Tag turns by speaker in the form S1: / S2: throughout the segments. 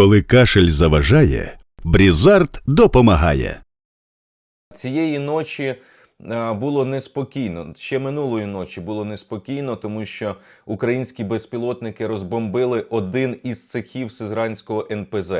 S1: Коли кашель заважає, Брізард допомагає.
S2: Цієї ночі е, було неспокійно. Ще минулої ночі було неспокійно, тому що українські безпілотники розбомбили один із цехів Сизранського НПЗ.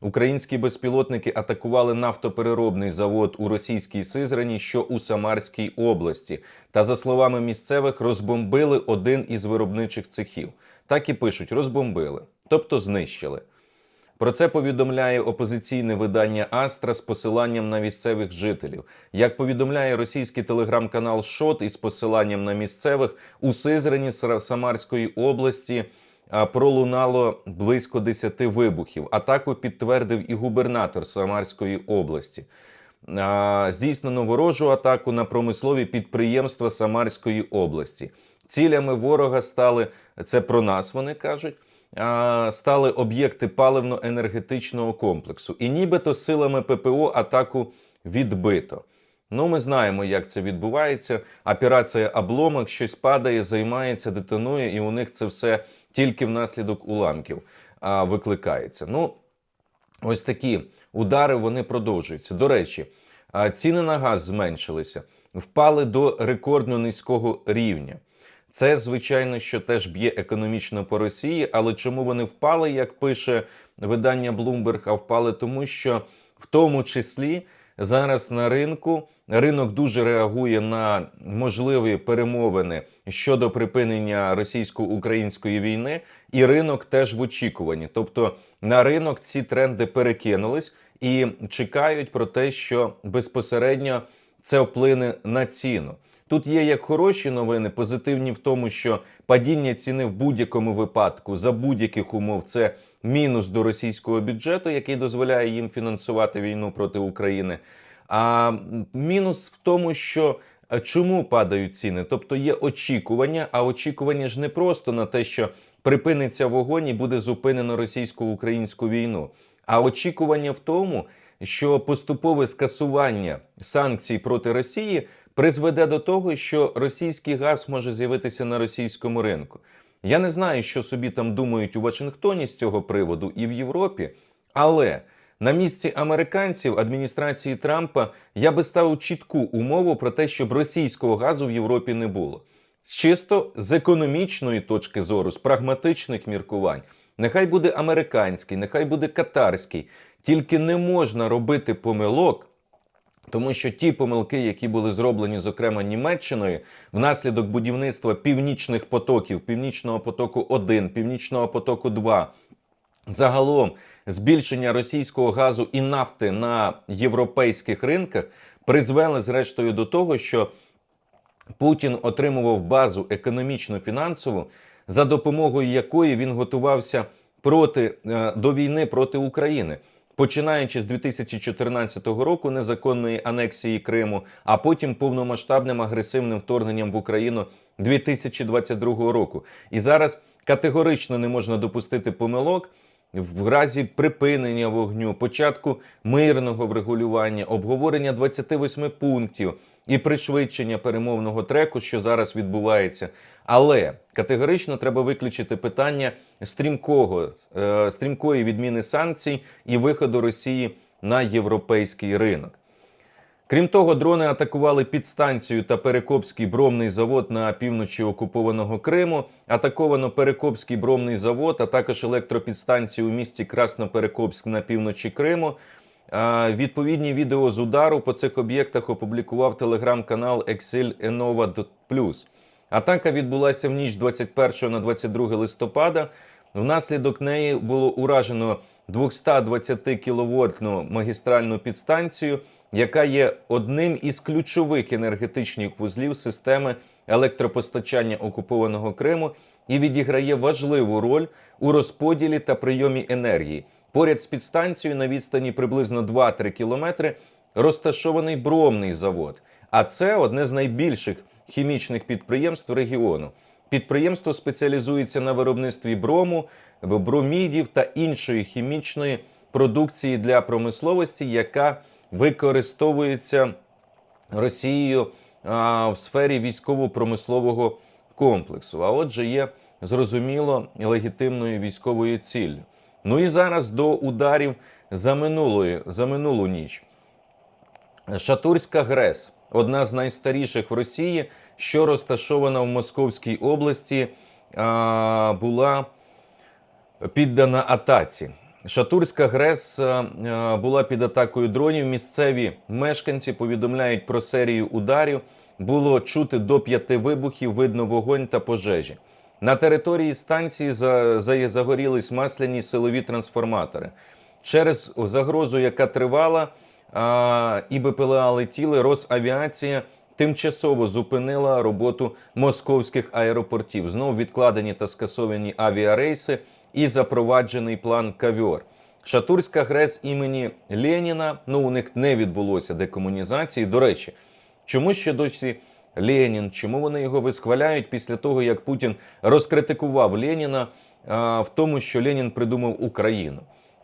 S2: Українські безпілотники атакували нафтопереробний завод у російській Сизрані, що у Самарській області. Та за словами місцевих, розбомбили один із виробничих цехів. Так і пишуть: розбомбили, тобто знищили. Про це повідомляє опозиційне видання Астра з посиланням на місцевих жителів. Як повідомляє російський телеграм-канал Шот із посиланням на місцевих у Сизрані Самарської області пролунало близько 10 вибухів. Атаку підтвердив і губернатор Самарської області. Здійснено ворожу атаку на промислові підприємства Самарської області. Цілями ворога стали це про нас. Вони кажуть стали об'єкти паливно-енергетичного комплексу. І нібито силами ППО атаку відбито. Ну, ми знаємо, як це відбувається. Операція обломок, щось падає, займається, детонує, і у них це все тільки внаслідок уламків а, викликається. Ну, ось такі удари вони продовжуються. До речі, ціни на газ зменшилися, впали до рекордно низького рівня. Це, звичайно, що теж б'є економічно по Росії, але чому вони впали, як пише видання Bloomberg, а впали тому, що в тому числі зараз на ринку ринок дуже реагує на можливі перемовини щодо припинення російсько-української війни, і ринок теж в очікуванні. Тобто на ринок ці тренди перекинулись і чекають про те, що безпосередньо це вплине на ціну. Тут є як хороші новини, позитивні в тому, що падіння ціни в будь-якому випадку за будь-яких умов це мінус до російського бюджету, який дозволяє їм фінансувати війну проти України. А мінус в тому, що чому падають ціни? Тобто є очікування, а очікування ж не просто на те, що припиниться вогонь і буде зупинено російсько-українську війну, а очікування в тому, що поступове скасування санкцій проти Росії призведе до того, що російський газ може з'явитися на російському ринку. Я не знаю, що собі там думають у Вашингтоні з цього приводу і в Європі, але на місці американців адміністрації Трампа я би ставив чітку умову про те, щоб російського газу в Європі не було. Чисто з економічної точки зору, з прагматичних міркувань. Нехай буде американський, нехай буде катарський, тільки не можна робити помилок. Тому що ті помилки, які були зроблені, зокрема Німеччиною, внаслідок будівництва північних потоків, північного потоку 1 північного потоку 2 загалом збільшення російського газу і нафти на європейських ринках призвели зрештою до того, що Путін отримував базу економічно фінансову, за допомогою якої він готувався проти е, до війни проти України. Починаючи з 2014 року незаконної анексії Криму, а потім повномасштабним агресивним вторгненням в Україну 2022 року. І зараз категорично не можна допустити помилок в разі припинення вогню, початку мирного врегулювання, обговорення 28 пунктів і пришвидшення перемовного треку, що зараз відбувається. Але категорично треба виключити питання стрімкого, е, стрімкої відміни санкцій і виходу Росії на європейський ринок. Крім того, дрони атакували підстанцію та Перекопський бромний завод на півночі окупованого Криму. Атаковано Перекопський бромний завод, а також електропідстанцію у місті Красноперекопськ на півночі Криму. Відповідні відео з удару по цих об'єктах опублікував телеграм-канал Exil Enova Plus. Атака відбулася в ніч з 21 на 22 листопада. Внаслідок неї було уражено 220 кіловольтну магістральну підстанцію, яка є одним із ключових енергетичних вузлів системи електропостачання окупованого Криму і відіграє важливу роль у розподілі та прийомі енергії. Поряд з підстанцією на відстані приблизно 2-3 кілометри розташований бромний завод. А це одне з найбільших хімічних підприємств регіону. Підприємство спеціалізується на виробництві брому, бромідів та іншої хімічної продукції для промисловості, яка використовується Росією а, в сфері військово-промислового комплексу. А отже, є зрозуміло легітимною військовою ціллю. Ну і зараз до ударів за, минулої, за минулу ніч. Шатурська ГРЕС одна з найстаріших в Росії, що розташована в Московській області, була піддана атаці. Шатурська ГРЕС була під атакою дронів. Місцеві мешканці повідомляють про серію ударів. Було чути до п'яти вибухів, видно вогонь та пожежі. На території станції за- за- загорілись масляні силові трансформатори. Через загрозу, яка тривала, і БПЛА летіли, Росавіація тимчасово зупинила роботу московських аеропортів. Знов відкладені та скасовані авіарейси і запроваджений план кавьор. Шатурська ГРЕС імені Леніна. Ну у них не відбулося декомунізації. До речі, чому ще досі Ленін? Чому вони його висхваляють після того, як Путін розкритикував Леніна а, в тому, що Ленін придумав Україну?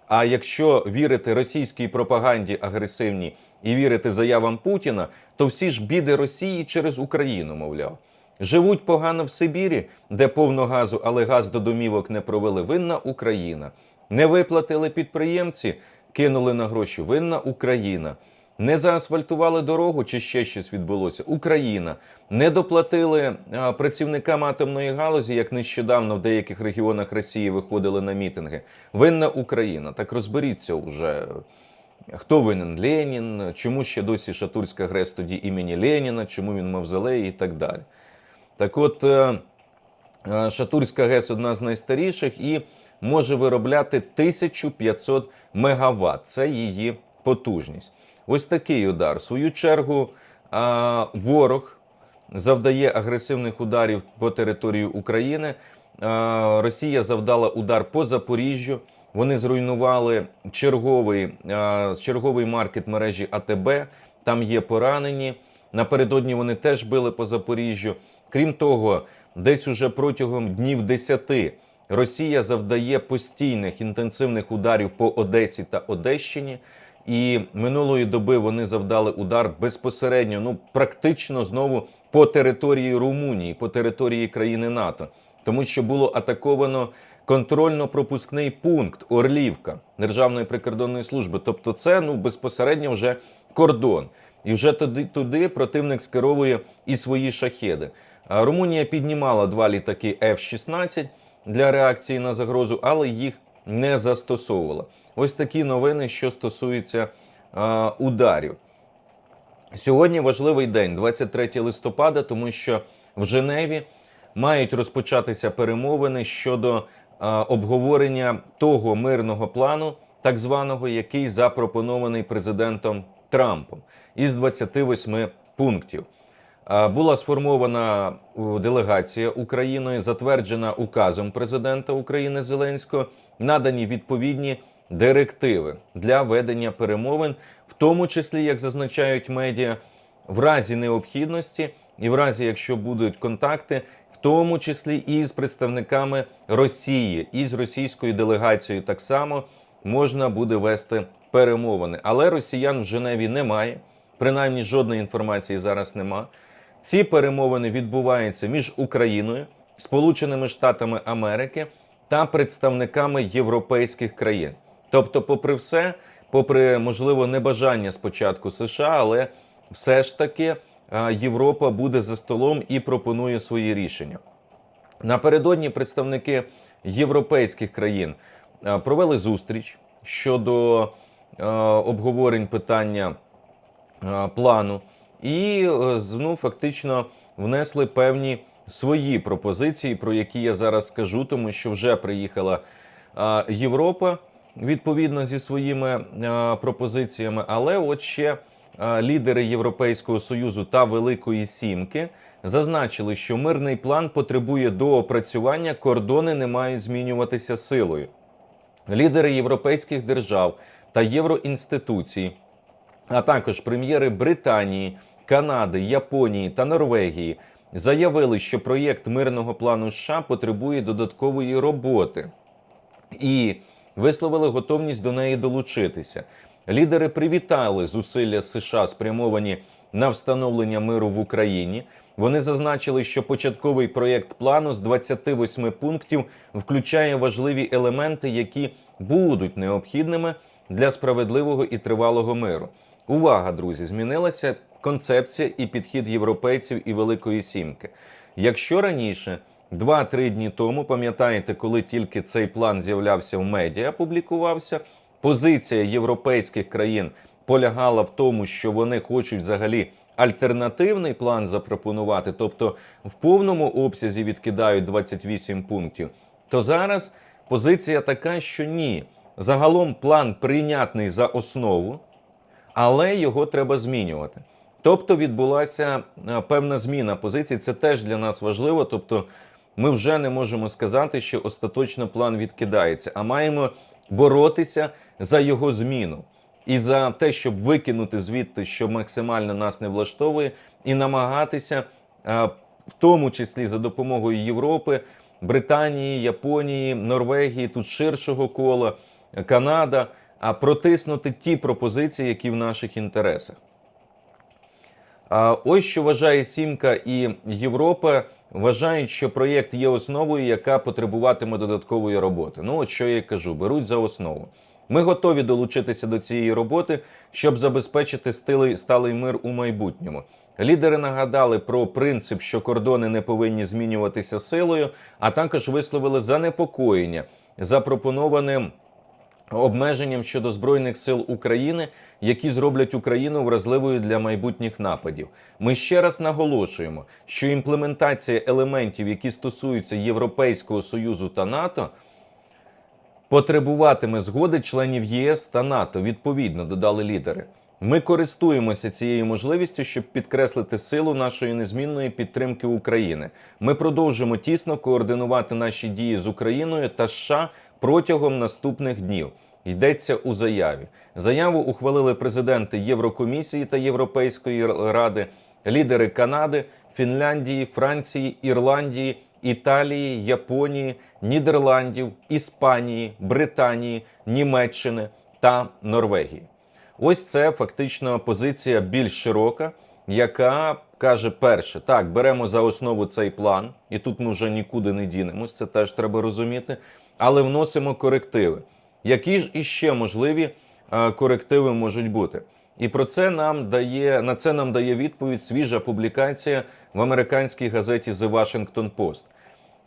S2: А якщо вірити російській пропаганді агресивній і вірити заявам Путіна, то всі ж біди Росії через Україну, мовляв. Живуть погано в Сибірі, де повно газу, але газ до домівок не провели. Винна Україна. Не виплатили підприємці, кинули на гроші. Винна Україна. Не заасфальтували дорогу чи ще щось відбулося. Україна не доплатили працівникам атомної галузі, як нещодавно в деяких регіонах Росії виходили на мітинги. Винна Україна. Так розберіться вже. Хто винен Ленін? Чому ще досі Шатурська ГРЕС тоді імені Леніна? Чому він мавзолей і так далі. Так от, е, е, Шатурська ГЕС одна з найстаріших і може виробляти 1500 мегаватт. Це її потужність. Ось такий удар. В свою чергу, ворог завдає агресивних ударів по території України. Росія завдала удар по Запоріжжю. Вони зруйнували черговий, черговий маркет мережі АТБ. Там є поранені. Напередодні вони теж били по Запоріжжю. Крім того, десь уже протягом днів 10 Росія завдає постійних інтенсивних ударів по Одесі та Одещині. І минулої доби вони завдали удар безпосередньо, ну практично знову по території Румунії, по території країни НАТО, тому що було атаковано контрольно-пропускний пункт Орлівка Державної прикордонної служби. Тобто, це ну безпосередньо вже кордон. І вже туди, туди противник скеровує і свої шахеди. Румунія піднімала два літаки F-16 для реакції на загрозу, але їх не застосовувала. Ось такі новини, що стосуються а, ударів. Сьогодні важливий день, 23 листопада, тому що в Женеві мають розпочатися перемовини щодо а, обговорення того мирного плану, так званого, який запропонований президентом Трампом із 28 пунктів. А, Була сформована делегація Україною, затверджена указом президента України Зеленського, надані відповідні директиви для ведення перемовин, в тому числі, як зазначають медіа, в разі необхідності і в разі, якщо будуть контакти, в тому числі і з представниками Росії, і з російською делегацією так само можна буде вести перемовини. Але росіян в Женеві немає, принаймні жодної інформації зараз нема. Ці перемовини відбуваються між Україною, Сполученими Штатами Америки та представниками європейських країн. Тобто, попри все, попри можливо небажання спочатку США, але все ж таки Європа буде за столом і пропонує свої рішення. Напередодні представники європейських країн провели зустріч щодо обговорень питання плану і е, ну, фактично внесли певні свої пропозиції, про які я зараз скажу, тому що вже приїхала Європа відповідно зі своїми а, пропозиціями. Але от ще а, лідери Європейського союзу та Великої Сімки зазначили, що мирний план потребує доопрацювання, кордони не мають змінюватися силою. Лідери європейських держав та євроінституцій а також прем'єри Британії, Канади, Японії та Норвегії заявили, що проєкт мирного плану США потребує додаткової роботи і висловили готовність до неї долучитися. Лідери привітали зусилля США, спрямовані на встановлення миру в Україні. Вони зазначили, що початковий проєкт плану з 28 пунктів включає важливі елементи, які будуть необхідними для справедливого і тривалого миру. Увага, друзі! Змінилася концепція і підхід європейців і Великої Сімки. Якщо раніше, 2-3 дні тому, пам'ятаєте, коли тільки цей план з'являвся в медіа, публікувався, позиція європейських країн полягала в тому, що вони хочуть взагалі альтернативний план запропонувати, тобто в повному обсязі відкидають 28 пунктів, то зараз позиція така, що ні. Загалом план прийнятний за основу, але його треба змінювати. Тобто відбулася е, певна зміна позицій. Це теж для нас важливо. Тобто, ми вже не можемо сказати, що остаточно план відкидається, а маємо боротися за його зміну і за те, щоб викинути звідти, що максимально нас не влаштовує, і намагатися, е, в тому числі за допомогою Європи, Британії, Японії, Норвегії, тут ширшого кола, Канада, а протиснути ті пропозиції, які в наших інтересах. Ось що вважає Сімка і Європа. Вважають, що проєкт є основою, яка потребуватиме додаткової роботи. Ну, от що я кажу, беруть за основу. Ми готові долучитися до цієї роботи, щоб забезпечити сталий мир у майбутньому. Лідери нагадали про принцип, що кордони не повинні змінюватися силою, а також висловили занепокоєння запропонованим обмеженням щодо збройних сил України, які зроблять Україну вразливою для майбутніх нападів. Ми ще раз наголошуємо, що імплементація елементів, які стосуються Європейського союзу та НАТО, потребуватиме згоди членів ЄС та НАТО. Відповідно, додали лідери. Ми користуємося цією можливістю, щоб підкреслити силу нашої незмінної підтримки України. Ми продовжимо тісно координувати наші дії з Україною та США протягом наступних днів. Йдеться у заяві. Заяву ухвалили президенти Єврокомісії та Європейської ради, лідери Канади, Фінляндії, Франції, Ірландії, Італії, Японії, Нідерландів, Іспанії, Британії, Німеччини та Норвегії. Ось це фактично позиція більш широка, яка каже: перше, так, беремо за основу цей план, і тут ми вже нікуди не дінемось, це теж треба розуміти, але вносимо корективи. Які ж іще можливі е, корективи можуть бути? І про це нам дає на це нам дає відповідь свіжа публікація в американській газеті The Washington Post.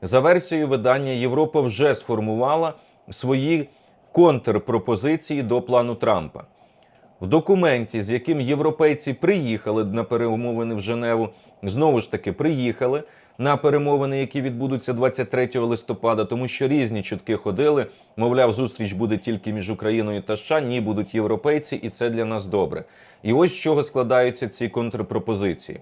S2: За версією видання, Європа вже сформувала свої контрпропозиції до плану Трампа. В документі, з яким європейці приїхали на перемовини в Женеву, знову ж таки приїхали на перемовини, які відбудуться 23 листопада, тому що різні чутки ходили. Мовляв, зустріч буде тільки між Україною та США. Ні, будуть європейці, і це для нас добре. І ось з чого складаються ці контрпропозиції.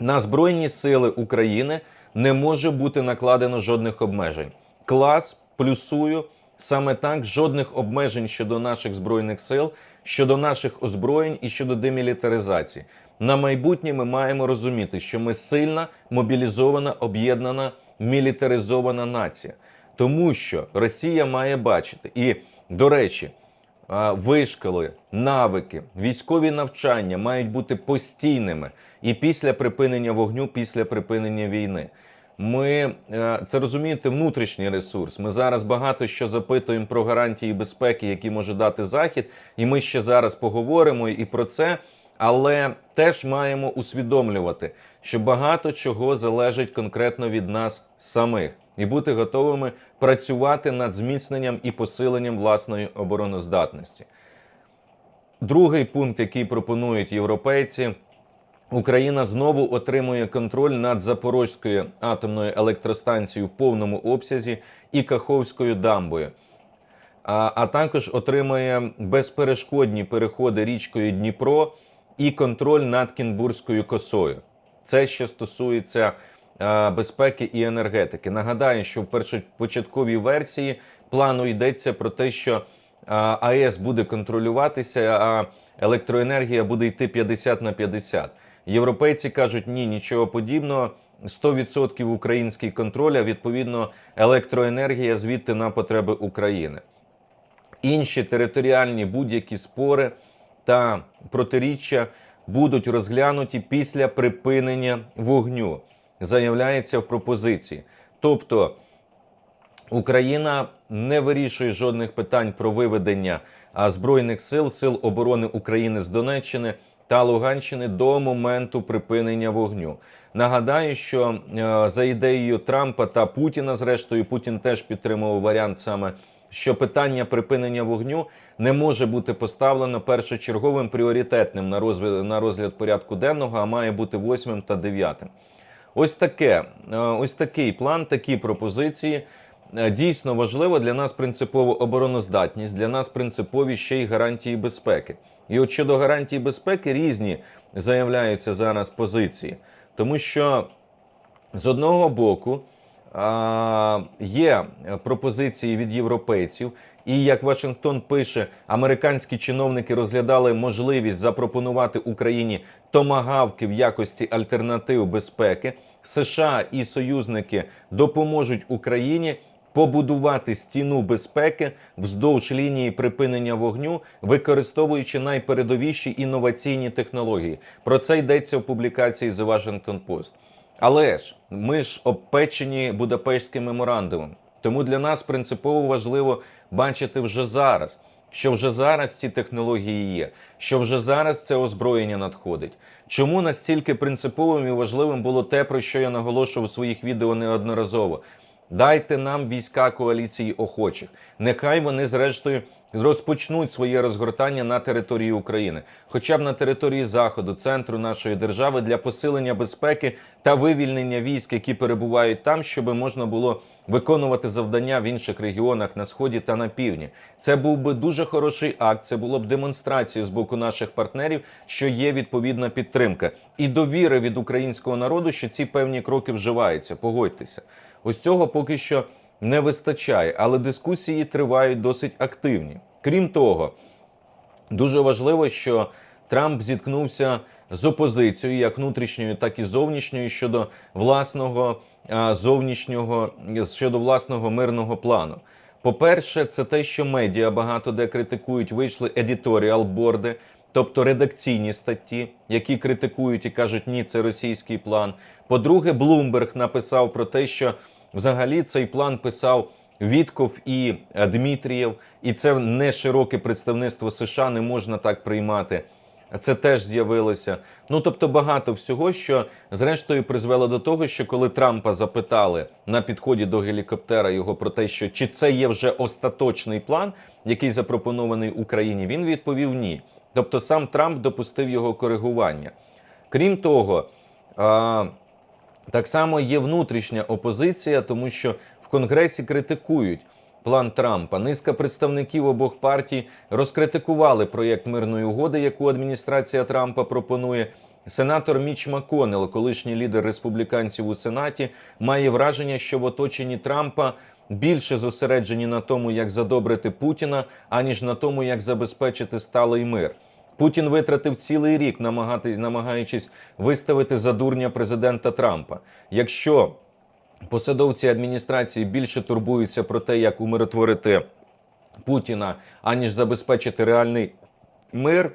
S2: На Збройні сили України не може бути накладено жодних обмежень. Клас плюсую саме так жодних обмежень щодо наших збройних сил, щодо наших озброєнь і щодо демілітаризації. На майбутнє ми маємо розуміти, що ми сильна, мобілізована, об'єднана, мілітаризована нація, тому що Росія має бачити і, до речі. Вишколи, навики, військові навчання мають бути постійними і після припинення вогню, після припинення війни. Ми е, це розумієте, внутрішній ресурс. Ми зараз багато що запитуємо про гарантії безпеки, які може дати захід, і ми ще зараз поговоримо і про це. Але теж маємо усвідомлювати, що багато чого залежить конкретно від нас самих, і бути готовими працювати над зміцненням і посиленням власної обороноздатності. Другий пункт, який пропонують європейці, Україна знову отримує контроль над Запорозькою атомною електростанцією в повному обсязі і Каховською дамбою. А, а також отримає безперешкодні переходи річкою Дніпро і контроль над Кінбурзькою косою. Це що стосується е, безпеки і енергетики. Нагадаю, що в першопочатковій версії плану йдеться про те, що е, АЕС буде контролюватися, а електроенергія буде йти 50 на 50. Європейці кажуть, ні, нічого подібного. 100% український контроль, а відповідно електроенергія звідти на потреби України. Інші територіальні будь-які спори та протиріччя будуть розглянуті після припинення вогню, заявляється в пропозиції. Тобто Україна не вирішує жодних питань про виведення збройних сил сил оборони України з Донеччини та Луганщини до моменту припинення вогню. Нагадаю, що е, за ідеєю Трампа та Путіна, зрештою, Путін теж підтримував варіант саме. Що питання припинення вогню не може бути поставлено першочерговим пріоритетним на розгляд, на розгляд порядку денного, а має бути восьмим та дев'ятим. Ось таке, е, ось такий план, такі пропозиції. Е, Дійсно важливо для нас принципово обороноздатність, для нас принципові ще й гарантії безпеки. І от щодо гарантій безпеки різні заявляються зараз позиції, тому що з одного боку є пропозиції від європейців, і як Вашингтон пише, американські чиновники розглядали можливість запропонувати Україні томагавки в якості альтернатив безпеки. США і союзники допоможуть Україні побудувати стіну безпеки вздовж лінії припинення вогню, використовуючи найпередовіші інноваційні технології. Про це йдеться в публікації The Washington Post. Але ж ми ж обпечені Будапештським меморандумом. Тому для нас принципово важливо бачити вже зараз, що вже зараз ці технології є, що вже зараз це озброєння надходить. Чому настільки принциповим і важливим було те, про що я наголошував у своїх відео неодноразово? Дайте нам війська коаліції охочих. Нехай вони, зрештою, розпочнуть своє розгортання на території України, хоча б на території заходу, центру нашої держави для посилення безпеки та вивільнення військ, які перебувають там, щоб можна було виконувати завдання в інших регіонах на сході та на півдні. Це був би дуже хороший акт. Це було б демонстрацією з боку наших партнерів, що є відповідна підтримка і довіри від українського народу, що ці певні кроки вживаються. Погодьтеся. Ось цього поки що не вистачає, але дискусії тривають досить активні. Крім того, дуже важливо, що Трамп зіткнувся з опозицією, як внутрішньою, так і зовнішньою щодо власного зовнішнього щодо власного мирного плану. По-перше, це те, що медіа багато де критикують, вийшли едіторіал борди, тобто редакційні статті, які критикують і кажуть, ні, це російський план. По-друге, Блумберг написав про те, що взагалі цей план писав Вітков і е, Дмитрієв, і це не широке представництво США не можна так приймати. Це теж з'явилося. Ну тобто багато всього, що зрештою призвело до того, що коли Трампа запитали на підході до гелікоптера його про те, що чи це є вже остаточний план, який запропонований Україні, він відповів ні. Тобто сам Трамп допустив його коригування. Крім того, так само є внутрішня опозиція, тому що в Конгресі критикують план Трампа. Низка представників обох партій розкритикували проєкт мирної угоди, яку адміністрація Трампа пропонує. Сенатор Міч Маконел, колишній лідер республіканців у Сенаті, має враження, що в оточенні Трампа більше зосереджені на тому, як задобрити Путіна, аніж на тому, як забезпечити сталий мир. Путін витратив цілий рік, намагатись, намагаючись виставити за дурня президента Трампа. Якщо посадовці адміністрації більше турбуються про те, як умиротворити Путіна, аніж забезпечити реальний мир,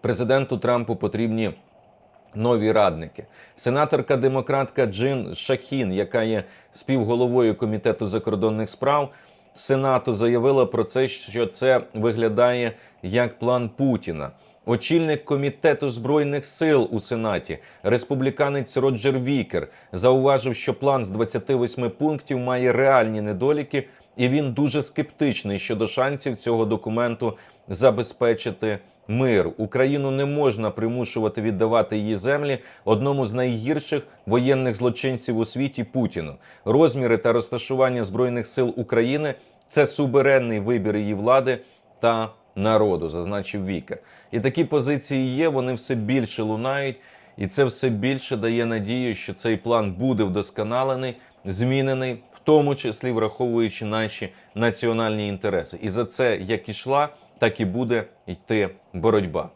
S2: президенту Трампу потрібні нові радники. Сенаторка демократка Джин Шахін, яка є співголовою комітету закордонних справ. Сенату заявила про це, що це виглядає як план Путіна. Очільник комітету збройних сил у Сенаті, республіканець Роджер Вікер, зауважив, що план з 28 пунктів має реальні недоліки, і він дуже скептичний щодо шансів цього документу забезпечити мир. Україну не можна примушувати віддавати її землі одному з найгірших воєнних злочинців у світі Путіну. Розміри та розташування збройних сил України це суверенний вибір її влади та народу, зазначив Вікер. І такі позиції є. Вони все більше лунають, і це все більше дає надію, що цей план буде вдосконалений, змінений, в тому числі враховуючи наші національні інтереси. І за це як ішла, так і буде йти боротьба.